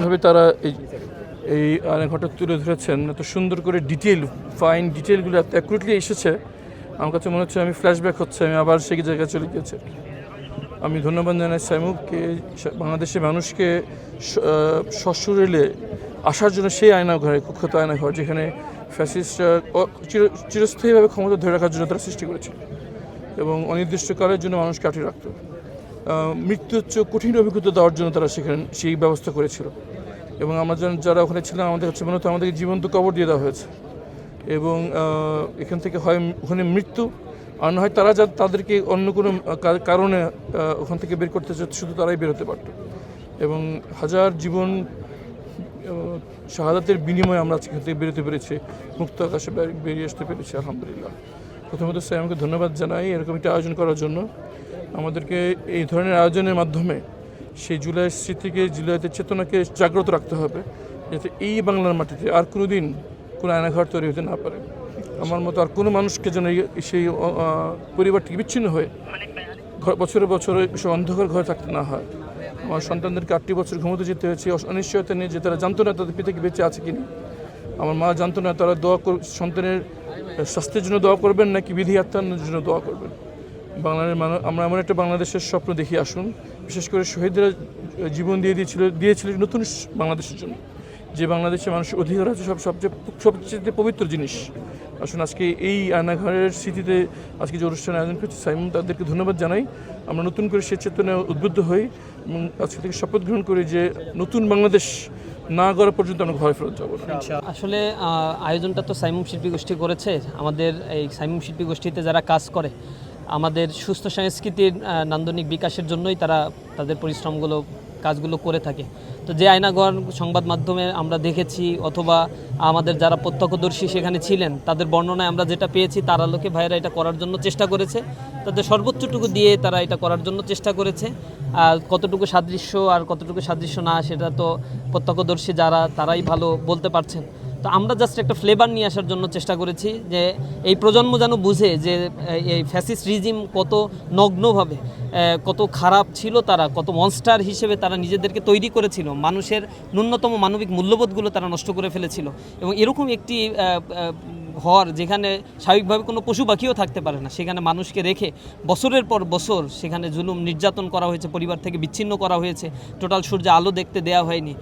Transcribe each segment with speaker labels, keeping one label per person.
Speaker 1: ভাবে তারা এই এই ঘটক তুলে ধরেছেন। এত সুন্দর করে ডিটেল ফাইন ডিটেলগুলো এত অ্যাকুরেটলি এসেছে। আমার কাছে মনে হচ্ছে আমি ফ্ল্যাশব্যাক হচ্ছে, আমি আবার সেই জায়গায় চলে গিয়েছে। আমি ধন্যবাদ জানাই সাইমুখকে বাংলাদেশের মানুষকে সশরীরে আসার জন্য সেই আয়না ঘরে কুখ্যাত আয়না ঘর যেখানে ফ্যাসিস্টরা চিরস্থায়ীভাবে ক্ষমতা ধরে রাখার জন্য তারা সৃষ্টি করেছিল। এবং অনির্দিষ্টকালের জন্য মানুষকে আটকে রাখত। মৃত্যু হচ্ছে কঠিন অভিজ্ঞতা দেওয়ার জন্য তারা সেখানে সেই ব্যবস্থা করেছিল। এবং আমরা যারা ওখানে ছিলাম, আমাদের হচ্ছে মূলত আমাদেরকে জীবন্ত কবর দিয়ে দেওয়া হয়েছে। এবং এখান থেকে হয় ওখানে মৃত্যু, আর না হয় তারা যা তাদেরকে অন্য কোনো কারণে ওখান থেকে বের করতে চাচ্ছে, শুধু তারাই বেরোতে পারতো। এবং হাজার জীবন শাহাদাতের বিনিময়ে আমরা এখান থেকে বেরোতে পেরেছি, মুক্ত আকাশে বেরিয়ে আসতে পেরেছি, আলহামদুলিল্লাহ। প্রথমত স্যার, আমাকে ধন্যবাদ জানাই এরকম একটা আয়োজন করার জন্য। আমাদেরকে এই ধরনের আয়োজনের মাধ্যমে সেই জুলাই স্মৃতিকে জুলাইতে চেতনাকে জাগ্রত রাখতে হবে যাতে এই বাংলার মাটিতে আর কোনো দিন কোনো আয়নাঘর তৈরি হতে না পারে। আমার মতো আর কোনো মানুষকে যেন সেই আহ, পরিবার থেকে বিচ্ছিন্ন হয়ে বছরে বছরে সে অন্ধকার ঘরে থাকতে না হয়। আমার সন্তানদেরকে আটটি বছর ঘুমোতে যেতে হয়েছে অনিশ্চয়তা নিয়ে যে তারা জানতো না তাদের পিতা কি বেঁচে আছে কি না আমার মা জানতো না তারা দোয়া সন্তানের স্বাস্থ্যের জন্য দোয়া করবেন নাকি বিধি আত্মার জন্য দোয়া করবেন। বাংলার মানুষ আমরা এমন একটা বাংলাদেশের স্বপ্ন দেখি, আসুন। বিশেষ করে শহীদরা জীবন দিয়ে দিয়েছিল দিয়েছিল নতুন বাংলাদেশের জন্য। যে বাংলাদেশের মানুষের অধিকার আছে সব, সবচেয়ে সবচেয়ে পবিত্র জিনিস। আসুন, আজকে এই আয়নাঘরের স্মৃতিতে আজকে যে অনুষ্ঠান আয়োজন করছি, সাইমন তাদেরকে ধন্যবাদ জানাই। আমরা নতুন করে সে চেতনায় উদ্বুদ্ধ হই এবং আজকে থেকে শপথ গ্রহণ করি যে নতুন বাংলাদেশ না করা পর্যন্ত আমরা ঘরে ফেরত যাব
Speaker 2: আসলে আয়োজনটা তো সাইমুম শিল্পী গোষ্ঠী করেছে। আমাদের এই সাইমুম শিল্পী গোষ্ঠীতে যারা কাজ করে আমাদের সুস্থ সংস্কৃতির নান্দনিক বিকাশের জন্যই তারা তাদের পরিশ্রমগুলো, কাজগুলো করে থাকে। তো যে আয়নাঘর সংবাদ মাধ্যমে আমরা দেখেছি অথবা আমাদের যারা প্রত্যক্ষদর্শী সেখানে ছিলেন, তাদের বর্ণনায় আমরা যেটা পেয়েছি, তার আলোকে ভাইয়েরা এটা করার জন্য চেষ্টা করেছে। তাদের সর্বোচ্চটুকু দিয়ে তারা এটা করার জন্য চেষ্টা করেছে। আর কতটুকু সাদৃশ্য আর কতটুকু সাদৃশ্য না, সেটা তো প্রত্যক্ষদর্শী যারা, তারাই ভালো বলতে পারছেন। তো আমরা জাস্ট একটা ফ্লেভার নিয়ে আসার জন্য চেষ্টা করেছি যে এই প্রজন্ম যেন বুঝে যে, এই- ফ্যাসিস্ট রিজিম কত নগ্নভাবে কত খারাপ ছিল তারা, কত মনস্টার হিসেবে তারা নিজেদেরকে তৈরি করেছিল, মানুষের ন্যূনতম মানবিক মূল্যবোধগুলো তারা নষ্ট করে ফেলেছিল। এবং এরকম একটি ঘর যেখানে স্বাভাবিকভাবে কোনো পশু পাখিও থাকতে পারে না, সেখানে মানুষকে রেখে বছরের পর বছর সেখানে জুলুম নির্যাতন করা হয়েছে, পরিবার থেকে বিচ্ছিন্ন করা হয়েছে, টোটাল সূর্যে আলো দেখতে দেওয়া হয়নি।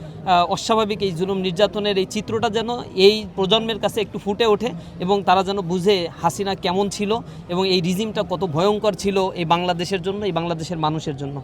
Speaker 2: অস্বাভাবিক এই জুলুম নির্যাতনের এই চিত্রটা যেন এই প্রজন্মের কাছে একটু ফুটে ওঠে এবং তারা যেন বুঝে হাসিনা কেমন ছিল এবং এই রিজিমটা কত ভয়ঙ্কর ছিল এই বাংলাদেশের জন্য, এই বাংলাদেশের মানুষের জন্য।